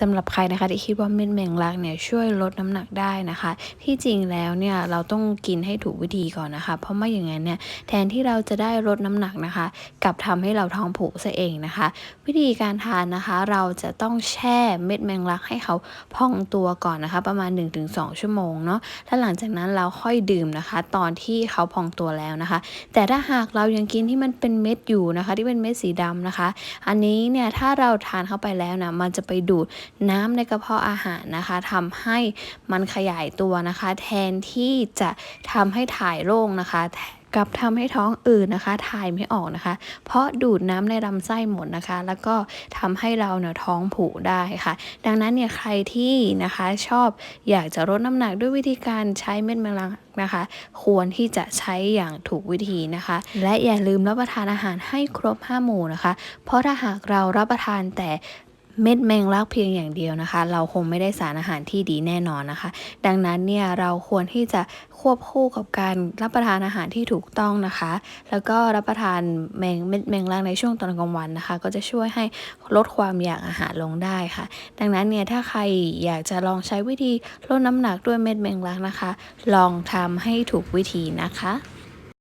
สำหรับใครนะคะที่คิดว่าเม็ดแมงลักเนี่ยช่วยลดน้ำหนักได้นะคะ ที่จริงแล้วเนี่ยเราต้องกินให้ถูกวิธีก่อนนะคะ เพราะไม่อย่างนั้นเนี่ยแทนที่เราจะได้ลดน้ำหนักนะคะกลับทำให้เราท้องผูกซะเองนะคะ วิธีการทานนะคะ เราจะต้องแช่เม็ดแมงลักให้เขาพองตัวก่อนนะคะ ประมาณ 1-2 ชั่วโมงเนาะแล้วหลังจากนั้นเราค่อยดื่มนะคะ ตอนที่เขาพองตัวแล้วนะคะ แต่ถ้าหากเรายังกินที่มันเป็นเม็ดอยู่นะคะ ที่เป็นเม็ดสีดำนะคะ อันนี้เนี่ยถ้าเราทานเข้าไปแล้วนะมันจะไปดูดน้ำในกระเพาะอาหารนะคะทำให้มันขยายตัวนะคะ แทนที่จะทำให้ถ่ายโล่งนะคะกลับทำให้ท้องอืดนะคะ ถ่ายไม่ออกนะคะ เพราะดูดน้ำในลำไส้หมดนะคะ แล้วก็ทำให้เราเนี่ยท้องผูกได้ค่ะ ดังนั้นเนี่ยใครที่นะคะชอบอยากจะลดน้ำหนักด้วยวิธีการใช้เม็ดแมลักนะคะ ควรที่จะใช้อย่างถูกวิธีนะคะ และอย่าลืมรับประทานอาหารให้ครบห้าหมู่นะคะ เพราะถ้าหากเรารับประทานแต่ เม็ดแมงลักเพียงอย่างเดียวนะคะ เราคงไม่ได้สารอาหารที่ดีแน่นอนนะคะ ดังนั้นเนี่ยเราควรที่จะควบคู่กับการรับประทานอาหารที่ถูกต้องนะคะ แล้วก็รับประทานแมงเม็ดแมงลักในช่วงตอนกลางวันนะคะ ก็จะช่วยให้ลดความอยากอาหารลงได้ค่ะ ดังนั้นเนี่ยถ้าใครอยากจะลองใช้วิธีลดน้ำหนักด้วยเม็ดแมงลักนะคะ ลองทำให้ถูกวิธีนะคะ